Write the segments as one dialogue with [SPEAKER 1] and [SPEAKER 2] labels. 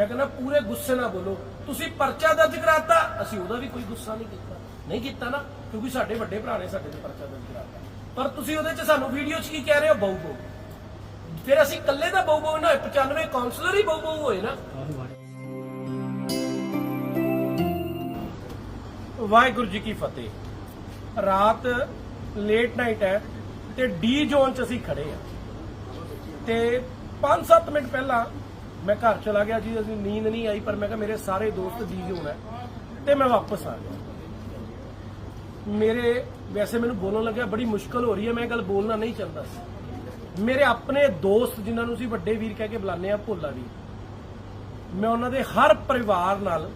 [SPEAKER 1] ਮੈਂ ਕਹਿੰਦਾ ਪੂਰੇ ਗੁੱਸੇ ਨਾਲ ਬੋਲੋ। ਤੁਸੀਂ ਪਰਚਾ ਦਰਜ ਕਰਾਤਾ, ਅਸੀਂ ਉਹਦਾ ਵੀ ਕੋਈ ਗੁੱਸਾ ਨਹੀਂ ਕੀਤਾ। ਨਹੀਂ ਕੀਤਾ ਨਾ, ਕਿਉਂਕਿ ਸਾਡੇ ਵੱਡੇ ਭਰਾ ਨੇ ਸਾਡੇ ਤੇ ਪਰਚਾ ਦਰਜ ਕਰਾਤਾ। ਪਰ ਤੁਸੀਂ ਉਹਦੇ 'ਚ ਸਾਨੂੰ ਵੀਡੀਓ 'ਚ ਕੀ ਕਹਿ ਰਹੇ ਹੋ? ਬਹੂ ਬਹੂ ਫਿਰ ਅਸੀਂ ਇਕੱਲੇ ਦਾ ਬਹੂ ਬਹੂ ਨਾ ਹੋਏ 95 ਕਾਉਂਸਲਰ ਹੀ ਬਹੁ ਬਹੁ ਹੋਏ ਨਾ। ਵਾਹਿਗੁਰੂ ਜੀ ਕੀ ਫਤਿਹ। ਰਾਤ ਲੇਟ ਨਾਈਟ ਹੈ ਤੇ ਡੀ ਜ਼ੋਨ 'ਚ ਅਸੀਂ ਖੜੇ ਆ ਤੇ 5-7 ਮਿੰਟ ਪਹਿਲਾਂ ਮੈਂ ਘਰ ਚਲਾ ਗਿਆ ਜੀ, ਅਸੀਂ ਨੀਂਦ ਨਹੀਂ ਆਈ, ਪਰ ਮੈਂ ਕਿਹਾ ਮੇਰੇ ਸਾਰੇ ਦੋਸਤ ਡੀ ਹੋਣਾ ਤੇ ਮੈਂ ਵਾਪਸ ਆ ਗਿਆ। ਮੇਰੇ ਵੈਸੇ ਮੈਨੂੰ ਬੋਲਣ ਲੱਗਿਆ, ਬੜੀ ਮੁਸ਼ਕਲ ਹੋ ਰਹੀ ਹੈ, ਮੈਂ ਗੱਲ ਬੋਲਣਾ ਨਹੀਂ ਚਾਹੁੰਦਾ ਸੀ। ਮੇਰੇ ਆਪਣੇ ਦੋਸਤ ਜਿਨ੍ਹਾਂ ਨੂੰ ਅਸੀਂ ਵੱਡੇ ਵੀਰ ਕਹਿ ਕੇ ਬੁਲਾਉਂਦੇ ਆ ਭੋਲਾ ਵੀ ਮੈਂ ਉਹਨਾਂ ਦੇ ਹਰ ਪਰਿਵਾਰ ਨਾਲ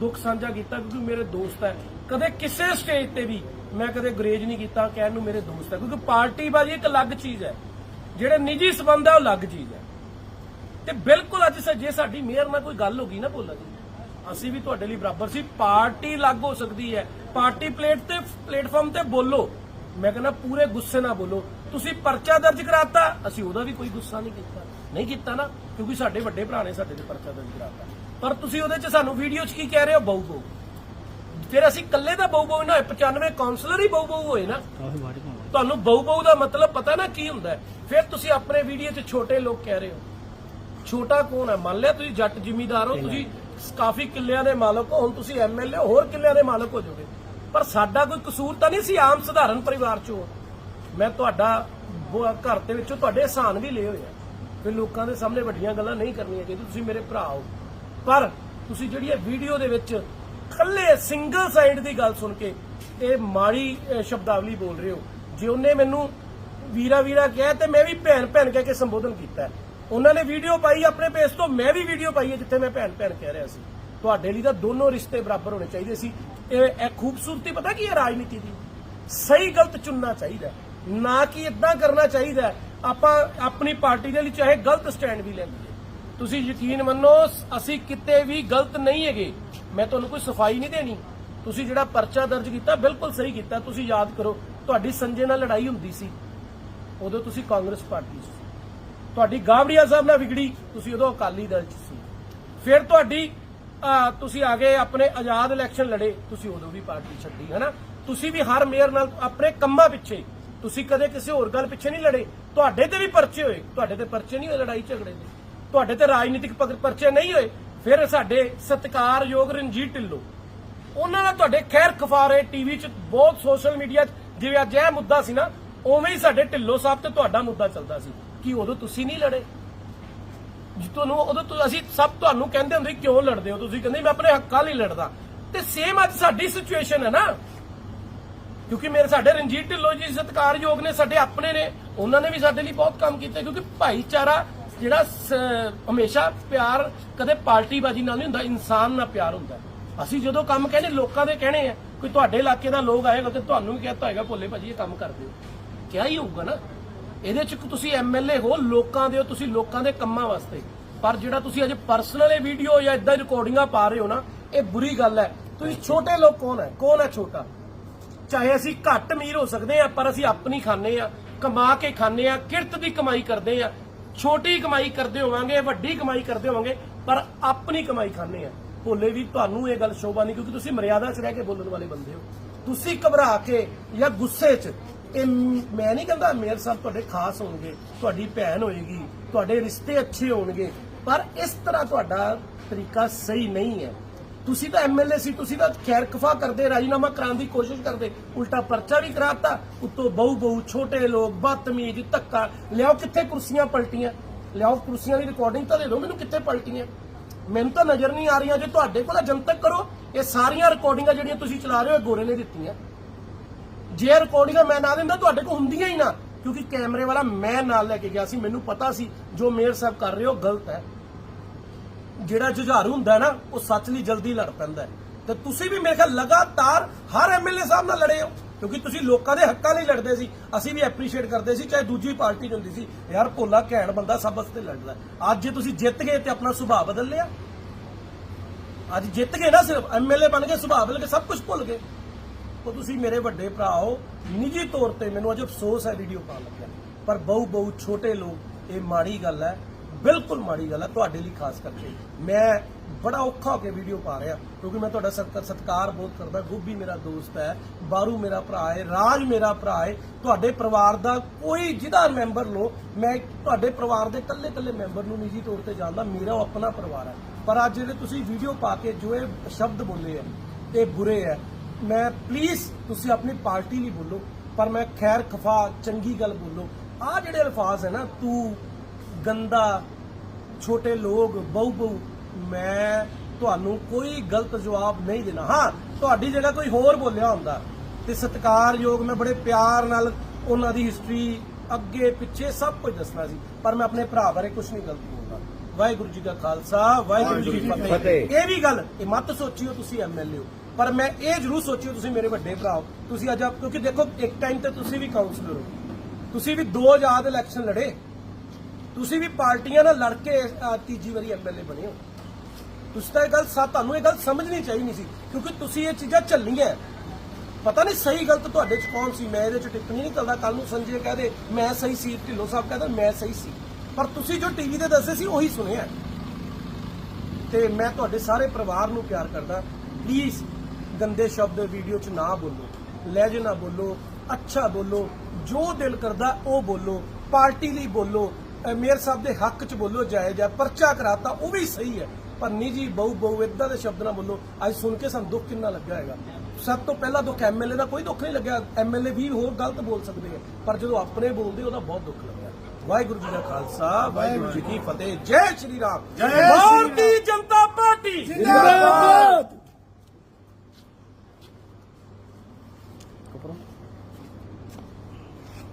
[SPEAKER 1] ਦੁੱਖ ਸਾਂਝਾ ਕੀਤਾ, ਕਿਉਂਕਿ ਮੇਰੇ ਦੋਸਤ ਹੈ। ਕਦੇ ਕਿਸੇ ਸਟੇਜ ਤੇ ਵੀ ਮੈਂ ਕਦੇ ਗਰੇਜ ਨਹੀਂ ਕੀਤਾ, ਕਹਿਣ ਨੂੰ ਮੇਰੇ ਦੋਸਤ ਹੈ, ਕਿਉਂਕਿ ਪਾਰਟੀ ਬਾਜੀ ਇੱਕ ਅਲੱਗ ਚੀਜ਼ ਹੈ। ਜਿਹੜੇ ਨਿੱਜੀ ਸਬੰਧ ਹੈ, ਉਹ ਅਲੱਗ ਚੀਜ਼ ਹੈ। ਤੇ ਬਿਲਕੁਲ ਅੱਜ ਸ- ਜੇ ਸਾਡੀ ਮੇਅਰ ਨਾਲ ਕੋਈ ਗੱਲ ਹੋ ਗਈ ਨਾ ਭੋਲਾ ਜੀ ਅਸੀਂ ਵੀ ਤੁਹਾਡੇ ਲਈ ਬਰਾਬਰ ਸੀ। ਪਾਰਟੀ ਅਲੱਗ ਹੋ ਸਕਦੀ ਹੈ। ਪਾਰਟੀ ਪਲੇਟ ਤੇ ਪਲੇਟਫਾਰਮ ਤੇ ਬੋਲੋ। ਮੈਂ ਕਹਿੰਦਾ ਪੂਰੇ ਗੁੱਸੇ ਨਾਲ ਬੋਲੋ। ਤੁਸੀਂ ਪਰਚਾ ਦਰਜ ਕਰਾਤਾ ਅਸੀਂ ਉਹਦਾ ਵੀ ਕੋਈ ਗੁੱਸਾ ਨਹੀਂ ਕੀਤਾ। ਨਹੀਂ ਕੀਤਾ ਨਾ ਕਿਉਂਕਿ ਸਾਡੇ ਵੱਡੇ ਭਰਾ ਨੇ ਸਾਡੇ ਤੇ ਪਰਚਾ ਦਰਜ ਕਰਾਤਾ। ਪਰ ਤੁਸੀਂ ਉਹਦੇ 'ਚ ਸਾਨੂੰ ਵੀਡੀਓ 'ਚ ਕੀ ਕਹਿ ਰਹੇ ਹੋ? ਬਹੂ ਬਹੂ। ਫਿਰ ਅਸੀਂ ਇਕੱਲੇ ਦਾ ਬਹੂ ਬਹੂ ਨਾ ਹੋਏ 95 ਕਾਉਂਸਲਰ ਹੀ ਬਹੂ ਬਹੂ ਹੋਏ ਨਾ। ਤੁਹਾਨੂੰ ਬਹੂ ਬਹੂ ਦਾ ਮਤਲਬ ਪਤਾ ਨਾ ਕੀ ਹੁੰਦਾ ਫਿਰ ਤੁਸੀਂ ਆਪਣੇ ਵੀਡੀਓ 'ਚ ਛੋਟੇ ਲੋਕ ਕਹਿ ਰਹੇ ਹੋ। ਛੋਟਾ ਕੌਣ ਹੈ? ਮੰਨ ਲਿਆ ਤੁਸੀਂ ਜੱਟ ਜ਼ਿਮੀਦਾਰ ਹੋ, ਤੁਸੀਂ ਕਾਫੀ ਕਿੱਲਿਆਂ ਦੇ ਮਾਲਕ ਹੋ, ਹੁਣ ਤੁਸੀਂ ਐਮਐਲਏ ਹੋਰ ਕਿੱਲਿਆਂ ਦੇ ਮਾਲਕ ਹੋ ਜਾਓਗੇ। ਪਰ ਸਾਡਾ ਕੋਈ ਕਸੂਰ ਤਾਂ ਨਹੀਂ ਸੀ ਆਮ ਸਧਾਰਨ ਪਰਿਵਾਰ ਚੋਂ? ਮੈਂ ਤੁਹਾਡਾ ਘਰ ਦੇ ਵਿੱਚੋਂ ਤੁਹਾਡੇ ਇਹਸਾਨ ਵੀ ਲਏ ਹੋਏ ਆ। ਫਿਰ ਲੋਕਾਂ ਦੇ ਸਾਹਮਣੇ ਵੱਡੀਆਂ ਗੱਲਾਂ ਨਹੀਂ ਕਰਨੀਆਂ ਚਾਹੀਦੀਆਂ, ਤੁਸੀਂ ਮੇਰੇ ਭਰਾ ਹੋ। ਪਰ ਤੁਸੀਂ ਜਿਹੜੀ ਇਹ ਵੀਡੀਓ ਦੇ ਵਿੱਚ ਕੱਲੇ ਸਿੰਗਲ ਸਾਈਡ ਦੀ ਗੱਲ ਸੁਣ ਕੇ ਇਹ ਮਾੜੀ ਸ਼ਬਦਾਵਲੀ ਬੋਲ ਰਹੇ ਹੋ। ਜੇ ਉਹਨੇ ਮੈਨੂੰ ਵੀਰਾ ਵੀਰਾ ਕਿਹਾ ਤੇ ਮੈਂ ਵੀ ਭੈਣ ਭੈਣ ਕਹਿ ਕੇ ਸੰਬੋਧਨ ਕੀਤਾ। ਉਹਨਾਂ ਨੇ ਵੀਡੀਓ ਪਾਈ, ਆਪਣੇ ਪੇਜ ਤੋਂ ਮੈਂ ਵੀ ਵੀਡੀਓ ਪਾਈ ਹੈ, ਜਿੱਥੇ ਮੈਂ ਭੈਣ ਭੈਣ ਕਹਿ ਰਿਹਾ ਸੀ। ਤੁਹਾਡੇ ਲਈ ਤਾਂ ਦੋਨੋਂ ਰਿਸ਼ਤੇ ਬਰਾਬਰ ਹੋਣੇ ਚਾਹੀਦੇ ਸੀ। ਇਹ ਇਹ ਖੂਬਸੂਰਤੀ ਪਤਾ ਕੀ ਹੈ ਰਾਜਨੀਤੀ ਦੀ? ਸਹੀ ਗਲਤ ਚੁਣਨਾ ਚਾਹੀਦਾ ਨਾ ਕਿ ਇਦਾਂ ਕਰਨਾ ਚਾਹੀਦਾ ਆਪਾਂ ਆਪਣੀ ਪਾਰਟੀ ਦੇ ਲਈ ਚਾਹੇ ਗਲਤ ਸਟੈਂਡ ਵੀ ਲੈ ਲਈਏ। ਤੁਸੀਂ ਯਕੀਨ ਮੰਨੋ, ਅਸੀਂ ਕਿਤੇ ਵੀ ਗਲਤ ਨਹੀਂ ਹੈਗੇ। ਮੈਂ ਤੁਹਾਨੂੰ ਕੋਈ ਸਫ਼ਾਈ ਨਹੀਂ ਦੇਣੀ। ਤੁਸੀਂ ਜਿਹੜਾ ਪਰਚਾ ਦਰਜ ਕੀਤਾ, ਬਿਲਕੁਲ ਸਹੀ ਕੀਤਾ। ਤੁਸੀਂ ਯਾਦ ਕਰੋ, ਤੁਹਾਡੀ ਸੰਜੇ ਨਾਲ ਲੜਾਈ ਹੁੰਦੀ ਸੀ। ਉਦੋਂ ਤੁਸੀਂ ਕਾਂਗਰਸ ਪਾਰਟੀ ਸੀ। ਤੁਹਾਡੀ ਗਾਬੜੀਆ ਸਾਹਿਬ ਨਾਲ ਵਿਗੜੀ, ਤੁਸੀਂ ਉਦੋਂ ਅਕਾਲੀ ਦਲ 'ਚ ਸੀ। ਫਿਰ ਤੁਹਾਡੀ ਤੁਸੀਂ ਆ ਗਏ ਆਪਣੇ ਆਜ਼ਾਦ ਇਲੈਕਸ਼ਨ ਲੜੇ, ਤੁਸੀਂ ਉਦੋਂ ਵੀ ਪਾਰਟੀ ਛੱਡੀ, ਹੈਨਾ? ਤੁਸੀਂ ਵੀ ਹਰ ਮੇਅਰ ਨਾਲ ਆਪਣੇ ਕੰਮਾਂ ਪਿੱਛੇ, ਤੁਸੀਂ ਕਦੇ ਕਿਸੇ ਹੋਰ ਗੱਲ ਪਿੱਛੇ ਨਹੀਂ ਲੜੇ। ਤੁਹਾਡੇ ਤੇ ਵੀ ਪਰਚੇ ਹੋਏ, ਤੁਹਾਡੇ ਤੇ ਪਰਚੇ ਨਹੀਂ ਹੋਏ ਲੜਾਈ ਝਗੜੇ ਦੇ। ਤੁਹਾਡੇ ਤੇ ਰਾਜਨੀਤਿਕ ਪਰਚੇ ਨਹੀਂ ਹੋਏ। ਫਿਰ ਸਾਡੇ ਸਤਿਕਾਰਯੋਗ ਰਣਜੀਤ ਢਿੱਲੋਂ, ਉਹਨਾਂ ਦਾ ਤੁਹਾਡੇ ਖੈਰ ਖਫਾਰੇ ਟੀਵੀ 'ਚ ਬਹੁਤ ਸੋਸ਼ਲ ਮੀਡੀਆ 'ਚ, ਜਿਵੇਂ ਅੱਜ ਇਹ ਮੁੱਦਾ ਸੀ ਨਾ, ਉਵੇਂ ਹੀ ਸਾਡੇ ਢਿੱਲੋਂ ਸਾਹਿਬ ਤੇ ਤੁਹਾਡਾ ਮੁੱਦਾ ਚੱਲਦਾ ਸੀ। ਕਿ ਉਦੋਂ ਤੁਸੀਂ ਨਹੀਂ ਲੜੇ। ਤੁਹਾਨੂੰ ਉਦੋਂ ਤੋਂ ਅਸੀਂ ਸਭ ਤੁਹਾਨੂੰ ਕਹਿੰਦੇ ਹੁੰਦੇ ਕਿਉਂ ਲੜਦੇ ਹੋ? ਤੁਸੀਂ ਕਹਿੰਦੇ, ਮੈਂ ਆਪਣੇ ਹੱਕਾਂ ਲਈ ਲੜਦਾ। ਤੇ ਸੇਮ ਅੱਜ ਸਾਡੀ ਸਿਚੁਏਸ਼ਨ ਹੈ ਨਾ। ਕਿਉਂਕਿ ਮੇਰੇ ਸਾਡੇ ਰਣਜੀਤ ਢਿੱਲੋਂ ਜੀ ਸਤਿਕਾਰਯੋਗ ਨੇ, ਸਾਡੇ ਆਪਣੇ ਨੇ, ਉਹਨਾਂ ਨੇ ਵੀ ਸਾਡੇ ਲਈ ਬਹੁਤ ਕੰਮ ਕੀਤੇ। ਕਿਉਂਕਿ ਭਾਈਚਾਰਾ ਜਿਹੜਾ ਹਮੇਸ਼ਾ ਪਿਆਰ ਕਦੇ ਪਾਰਟੀਬਾਜ਼ੀ ਨਾਲ ਨਹੀਂ ਹੁੰਦਾ, ਇਨਸਾਨ ਨਾਲ ਪਿਆਰ ਹੁੰਦਾ ਅਸੀਂ ਜਦੋਂ ਕੰਮ ਕਹਿੰਦੇ, ਲੋਕਾਂ ਦੇ ਕਹਿਣੇ ਆ, ਕੋਈ ਤੁਹਾਡੇ ਇਲਾਕੇ ਦਾ ਲੋਕ ਆਏਗਾ, ਤੇ ਤੁਹਾਨੂੰ ਵੀ ਕਹਤਾ ਹੋਏਗਾ, ਭੋਲੇ ਭਾਜੀ, ਇਹ ਕੰਮ ਕਰਦੇ ਹੋ। ਕਿਆ ਹੀ ਹੋਊਗਾ ਨਾ? ਇਹਦੇ ਚ ਤੁਸੀਂ ਐਮਐਲਏ ਹੋ ਲੋਕਾਂ ਦੇ ਹੋ ਤੁਸੀਂ ਲੋਕਾਂ ਦੇ ਕੰਮਾਂ ਵਾਸਤੇ। ਪਰ ਜਿਹੜਾ ਤੁਸੀਂ ਅੱਜ ਪਰਸਨਲ ਇਹ ਵੀਡੀਓ ਜਾਂ ਇਦਾਂ ਰਿਕਾਰਡਿੰਗਾਂ ਪਾ ਰਹੇ ਹੋ ਨਾ ਇਹ ਬੁਰੀ ਗੱਲ ਹੈ। ਤੁਸੀਂ ਛੋਟੇ ਲੋਕ ਕੌਣ ਹੈ? ਕੌਣ ਹੈ ਛੋਟਾ? ਚਾਹੇ ਅਸੀਂ ਘੱਟ ਅਮੀਰ ਹੋ ਸਕਦੇ ਆ ਪਰ ਅਸੀਂ ਆਪਣੀ ਖਾਣੇ ਆ ਕਮਾ ਕੇ ਖਾਣੇ ਆ ਕਿਰਤ ਦੀ ਕਮਾਈ ਕਰਦੇ ਆ ਛੋਟੀ ਕਮਾਈ ਕਰਦੇ ਹੋਵਾਂਗੇ ਵੱਡੀ ਕਮਾਈ ਕਰਦੇ ਹੋਵਾਂਗੇ ਪਰ ਆਪਣੀ ਕਮਾਈ ਖਾਣੇ ਆ ਭੋਲੇ ਵੀ ਤੁਹਾਨੂੰ ਇਹ ਗੱਲ ਸ਼ੋਭਾ ਨਹੀਂ ਕਿਉਂਕਿ ਤੁਸੀਂ ਮਰਿਆਦਾ 'ਚ ਰਹਿ ਕੇ ਬੋਲਣ ਵਾਲੇ ਬੰਦੇ ਹੋ। ਤੁਸੀਂ ਘਬਰਾ ਕੇ ਜਾਂ ਗੁੱਸੇ 'ਚ ਇਹ ਮੈਂ ਨਹੀਂ ਕਹਿੰਦਾ ਮੇਅਰ ਸਾਹਿਬ ਤੁਹਾਡੇ ਖਾਸ ਹੋਣਗੇ, ਤੁਹਾਡੀ ਭੈਣ ਹੋਏਗੀ, ਤੁਹਾਡੇ ਰਿਸ਼ਤੇ ਅੱਛੇ ਹੋਣਗੇ, ਪਰ ਇਸ ਤਰ੍ਹਾਂ ਤੁਹਾਡਾ ਤਰੀਕਾ ਸਹੀ ਨਹੀਂ ਹੈ। ਤੁਸੀਂ ਤਾਂ ਐਮਐਲਏ ਸੀ, ਤੁਸੀਂ ਤਾਂ ਖੈਰ ਕਫਾ ਕਰਦੇ, ਰਾਜੀਨਾਮਾ ਕਰਾਉਣ ਦੀ ਕੋਸ਼ਿਸ਼ ਕਰਦੇ, ਉਲਟਾ ਪਰਚਾ ਵੀ ਕਰਾਤਾ, ਉੱਤੋਂ ਬਹੁ ਬਹੁ ਛੋਟੇ ਲੋਕ, ਬਦਤਮੀਜ਼, ਧੱਕਾ, ਲਿਆਓ ਕਿੱਥੇ ਕੁਰਸੀਆਂ ਪਲਟੀਆਂ? ਲਿਆਓ ਕੁਰਸੀਆਂ ਦੀ ਰਿਕਾਰਡਿੰਗ ਤਾਂ ਦੇ ਦਿਓ, ਮੈਨੂੰ ਕਿੱਥੇ ਪਲਟੀਆਂ? ਮੈਨੂੰ ਤਾਂ ਨਜ਼ਰ ਨਹੀਂ ਆ ਰਹੀਆਂ, ਜੇ ਤੁਹਾਡੇ ਕੋਲ ਜਨਤਕ ਕਰੋ। ਇਹ ਸਾਰੀਆਂ ਰਿਕਾਰਡਿੰਗਾਂ ਜਿਹੜੀਆਂ ਤੁਸੀਂ ਚਲਾ ਰਹੇ ਹੋ ਗੋਰੇ ਨੇ ਦਿੱਤੀਆਂ। ਜੇ ਰਿਕਾਰਡਿੰਗਾਂ ਮੈਂ ਨਾ ਦਿੰਦਾ, ਤੁਹਾਡੇ ਕੋਲ ਹੁੰਦੀਆਂ ਹੀ ਨਾ। ਕਿਉਂਕਿ ਕੈਮਰੇ ਵਾਲਾ ਮੈਂ ਨਾਲ ਲੈ ਕੇ ਗਿਆ ਸੀ, ਮੈਨੂੰ ਪਤਾ ਸੀ, ਜੋ ਮੇਅਰ ਸਾਹਿਬ ਕਰ ਰਹੇ ਹੋ ਗਲਤ ਹੈ। ਜਿਹੜਾ ਜੁਝਾਰੂ ਹੁੰਦਾ ਨਾ, ਉਹ ਸੱਚ ਲਈ ਜਲਦੀ ਲੜ ਪੈਂਦਾ ਹੈ। ਤੇ ਤੁਸੀਂ ਵੀ ਮੇਰੇ ਖਿਆਲ ਲਗਾਤਾਰ ਹਰ ਐਮਐਲਏ ਸਾਹਿਬ ਨਾਲ ਲੜੇ ਹੋ, ਕਿਉਂਕਿ ਤੁਸੀਂ ਲੋਕਾਂ ਦੇ ਹੱਕਾਂ ਲਈ ਲੜਦੇ ਸੀ। ਅਸੀਂ ਵੀ ਐਪਰੀਸ਼ੀਏਟ ਕਰਦੇ ਸੀ, ਚਾਹੇ ਦੂਜੀ ਪਾਰਟੀ ਚ ਹੁੰਦੀ ਸੀ। ਯਾਰ, ਭੋਲਾ ਘੈਣ ਬੰਦਾ ਸਭ ਵਾਸਤੇ ਲੜਦਾ ਅੱਜ ਜੇ ਤੁਸੀਂ ਜਿੱਤ ਗਏ ਤੇ ਆਪਣਾ ਸੁਭਾਅ ਬਦਲ ਲਿਆ। ਅੱਜ ਜਿੱਤ ਗਏ ਨਾ ਸਿਰਫ ਐਮਐਲਏ ਬਣ ਗਏ ਸੁਭਾਅ ਬਦਲ ਕੇ ਸਭ ਕੁਝ ਭੁੱਲ ਗਏ। ਉਹ ਤੁਸੀਂ ਮੇਰੇ ਵੱਡੇ ਭਰਾ ਹੋ, ਨਿੱਜੀ ਤੌਰ ਤੇ ਮੈਨੂੰ ਅੱਜ ਅਫਸੋਸ ਹੈ ਵੀਡੀਓ ਪਾਉਣ ਲੱਗਿਆ। ਪਰ ਬਹੁ ਬਹੁ ਛੋਟੇ ਲੋਕ, ਇਹ ਮਾੜੀ ਗੱਲ ਹੈ, ਬਿਲਕੁਲ ਮਾੜੀ ਗੱਲ ਹੈ, ਤੁਹਾਡੇ ਲਈ ਖਾਸ ਕਰਕੇ। ਮੈਂ ਬੜਾ ਔਖਾ ਹੋ ਕੇ ਵੀਡੀਓ ਪਾ ਰਿਹਾ, ਕਿਉਂਕਿ ਮੈਂ ਤੁਹਾਡਾ ਸਤਿਕਾਰ ਬਹੁਤ ਕਰਦਾ, ਗੋਭੀ ਮੇਰਾ ਦੋਸਤ ਹੈ, ਬਾਰੂ ਮੇਰਾ ਭਰਾ ਹੈ, ਰਾਜ ਮੇਰਾ ਭਰਾ ਹੈ, ਤੁਹਾਡੇ ਪਰਿਵਾਰ ਦਾ ਕੋਈ ਜਿਹਦਾ ਮੈਂਬਰ ਲੋ ਮੈਂ ਤੁਹਾਡੇ ਪਰਿਵਾਰ ਦੇ ਇਕੱਲੇ ਇਕੱਲੇ ਮੈਂਬਰ ਨੂੰ ਨਿੱਜੀ ਤੌਰ ਤੇ ਜਾਣਦਾ, ਮੇਰਾ ਉਹ ਆਪਣਾ ਪਰਿਵਾਰ ਹੈ। ਪਰ ਅੱਜ ਜਿਹੜੇ ਤੁਸੀਂ ਵੀਡੀਓ ਪਾ ਕੇ ਜੋ ਇਹ ਸ਼ਬਦ ਬੋਲੇ ਹੈ, ਇਹ ਬੁਰੇ ਹੈ ਮੈਂ ਪਲੀਜ਼ ਤੁਸੀਂ ਆਪਣੀ ਪਾਰਟੀ ਲਈ ਬੋਲੋ ਪਰ ਮੈਂ ਖੈਰ ਖਫਾ ਚੰਗੀ ਗੱਲ ਬੋਲੋ। ਆ ਜਿਹੜੇ ਅਲਫਾਜ਼ ਹੈ ਨਾ ਤੂੰ ਗੰਦਾ ਛੋਟੇ ਲੋਕ ਬਹੁ ਬਹੁ ਮੈਂ ਤੁਹਾਨੂੰ ਕੋਈ ਗਲਤ ਜਵਾਬ ਨਹੀਂ ਦੇਣਾ। ਹਾਂ ਤੁਹਾਡੀ ਜਗ੍ਹਾ ਕੋਈ ਹੋਰ ਬੋਲਿਆ ਹੁੰਦਾ। ਤੇ ਸਤਿਕਾਰਯੋਗ ਮੈਂ ਬੜੇ ਪਿਆਰ ਨਾਲ ਉਹਨਾਂ ਦੀ ਹਿਸਟਰੀ ਅੱਗੇ ਪਿੱਛੇ ਸਭ ਕੁਝ ਦੱਸਣਾ ਸੀ ਪਰ ਮੈਂ ਆਪਣੇ ਭਰਾ ਬਾਰੇ ਕੁਝ ਨਹੀਂ ਗਲਤ ਬੋਲਦਾ। ਵਾਹਿਗੁਰੂ ਜੀ ਕਾ ਖਾਲਸਾ ਵਾਹਿਗੁਰੂ ਜੀ ਕੀ ਫਤਿਹ।
[SPEAKER 2] ਫਤਿਹ।
[SPEAKER 1] ਇਹ ਵੀ ਗੱਲ ਇਹ ਮਤ ਸੋਚਿਓ ਤੁਸੀਂ ਐਮਐਲਏ ਹੋ। ਪਰ ਮੈਂ ਇਹ ਜ਼ਰੂਰ ਸੋਚਿਓ ਤੁਸੀਂ ਮੇਰੇ ਵੱਡੇ ਭਰਾ ਹੋ ਤੁਸੀਂ ਅੱਜ ਕਿਉਂਕਿ ਦੇਖੋ ਇੱਕ ਟਾਈਮ ਤੇ ਤੁਸੀਂ ਵੀ ਕਾਉਂਸਲਰ ਹੋ। ਤੁਸੀਂ ਵੀ ਦੋ ਆਜ਼ਾਦ ਇਲੈਕਸ਼ਨ ਲੜੇ। ਤੁਸੀਂ ਵੀ ਪਾਰਟੀਆਂ ਨਾਲ ਲੜ ਕੇ ਅਹ, ਤੀਜੀ ਵਾਰੀ ਐਮਐਲਏ ਬਣੇ ਹੋ। ਤੁਸੀਂ ਤਾਂ ਇਹ ਗੱਲ ਸਾ ਤੁਹਾਨੂੰ ਇਹ ਗੱਲ ਸਮਝਣੀ ਚਾਹੀਦੀ ਸੀ ਕਿਉਂਕਿ ਤੁਸੀਂ ਇਹ ਚੀਜ਼ਾਂ ਝੱਲੀਆਂ। ਪਤਾ ਨਹੀਂ ਸਹੀ ਗਲਤ ਤੁਹਾਡੇ ਚ ਕੌਣ ਸੀ ਮੈਂ ਇਹਦੇ ਚ ਟਿੱਪਣੀ ਨਹੀਂ ਕਰਦਾ ਕੱਲ ਨੂੰ ਸੰਜੇ ਕਹਦੇ ਮੈਂ ਸਹੀ ਸੀ ਢਿੱਲੋਂ ਸਾਹਿਬ ਕਹਦੇ ਮੈਂ ਸਹੀ ਸੀ। ਪਰ ਤੁਸੀਂ ਜੋ ਟੀਵੀ ਤੇ ਦੱਸੇ ਸੀ ਉਹੀ ਸੁਣਿਆ। ਤੇ ਮੈਂ ਤੁਹਾਡੇ ਸਾਰੇ ਪਰਿਵਾਰ ਨੂੰ ਪਿਆਰ ਕਰਦਾ। ਪਲੀਜ਼ ਗੰਦੇ ਸ਼ਬਦ ਵੀਡੀਓ 'ਚ ਨਾ ਬੋਲੋ ਲਹਿਜੇ ਨਾ ਬੋਲੋ ਅੱਛਾ ਬੋਲੋ ਜੋ ਦਿਲ ਕਰਦਾ ਉਹ ਬੋਲੋ ਪਾਰਟੀ ਲਈ ਬੋਲੋ ਮੇਅਰ ਸਾਹਿਬ ਦੇ ਹੱਕ 'ਚ ਬੋਲੋ ਜਾਇਜ਼ ਹੈ ਪਰਚਾ ਕਰਾਤਾ ਉਹ ਵੀ ਸਹੀ ਹੈ। ਪਰ ਨਿੱਜੀ ਬਹੁ ਬਹੁ ਇਦਾਂ ਦੇ ਸ਼ਬਦ ਨਾ ਬੋਲੋ ਅੱਜ ਸੁਣ ਕੇ ਸਾਨੂੰ ਦੁੱਖ ਕਿੰਨਾ ਲੱਗਾ ਹੈਗਾ। ਸਭ ਤੋਂ ਪਹਿਲਾਂ ਦੁੱਖ ਐਮਐਲਏ ਦਾ ਕੋਈ ਦੁੱਖ ਨਹੀਂ ਲੱਗਿਆ ਐਮਐਲਏ ਵੀ ਹੋਰ ਗਲਤ ਬੋਲ ਸਕਦੇ ਆ ਪਰ ਜਦੋਂ ਆਪਣੇ ਬੋਲਦੇ ਉਹਦਾ ਬਹੁਤ ਦੁੱਖ ਲੱਗਿਆ। ਵਾਹਿਗੁਰੂ ਜੀ ਦਾ ਖਾਲਸਾ ਵਾਹਿਗੁਰੂ ਜੀ ਕੀ ਫਤਿਹ ਜੈ ਸ਼੍ਰੀ ਰਾਮ।
[SPEAKER 2] ਜੈ ਸ਼੍ਰੀ ਰਾਮ।
[SPEAKER 1] ਭਾਰਤੀ ਜਨਤਾ ਪਾਰਟੀ।
[SPEAKER 2] ਜਿੰਦਾਬਾਦ।